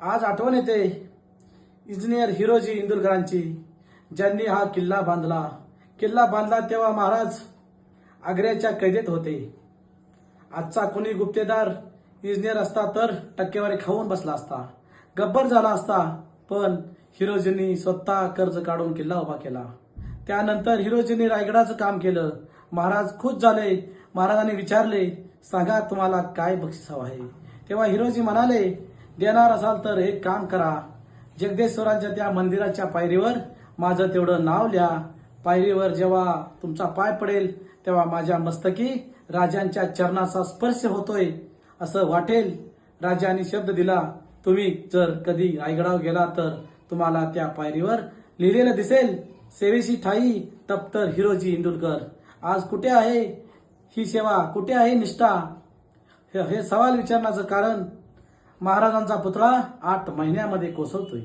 आज आठवण येते. इंजिनियर हिरोजी इंदुरकरांची ज्यांनी हा किल्ला बांधला. किल्ला बांधला तेव्हा महाराज आग्र्याच्या कैदेत होते. आजचा कुणी गुप्तेदार इंजिनियर असता तर टक्केवारी खाऊन बसला असता. गब्बर झाला असता पण हिरोजींनी स्वतः कर्ज काढून किल्ला उभा केला. त्यानंतर हिरोजींनी रायगडाचं काम केलं. महाराज खुश झाले. महाराजांनी विचारले सांगा तुम्हाला काय बक्षीस हवं आहे? तेव्हा हिरोजी म्हणाले देणार असाल तर एक काम करा. जगदेश्वरांच्या त्या मंदिराच्या पायरीवर माझं तेवढं नाव लिहा. पायरीवर जेव्हा तुमचा पाय पडेल तेव्हा माझ्या मस्तकी राजांच्या चरणाचा स्पर्श होतोय असं वाटेल. राजाने शब्द दिला तुम्ही जर कधी रायगडाव गेला तर तुम्हाला त्या पायरीवर लिहिलेलं दिसेल सेवेशी ठाई तप्तर हिरोजी इंदुरकर आज कुठे आहे? ही सेवा कुठे आहे निष्ठा? हे हे सवाल विचारण्याचं कारण महाराजांचा पुतळा आठ महिन्यामध्ये कोसळतोय.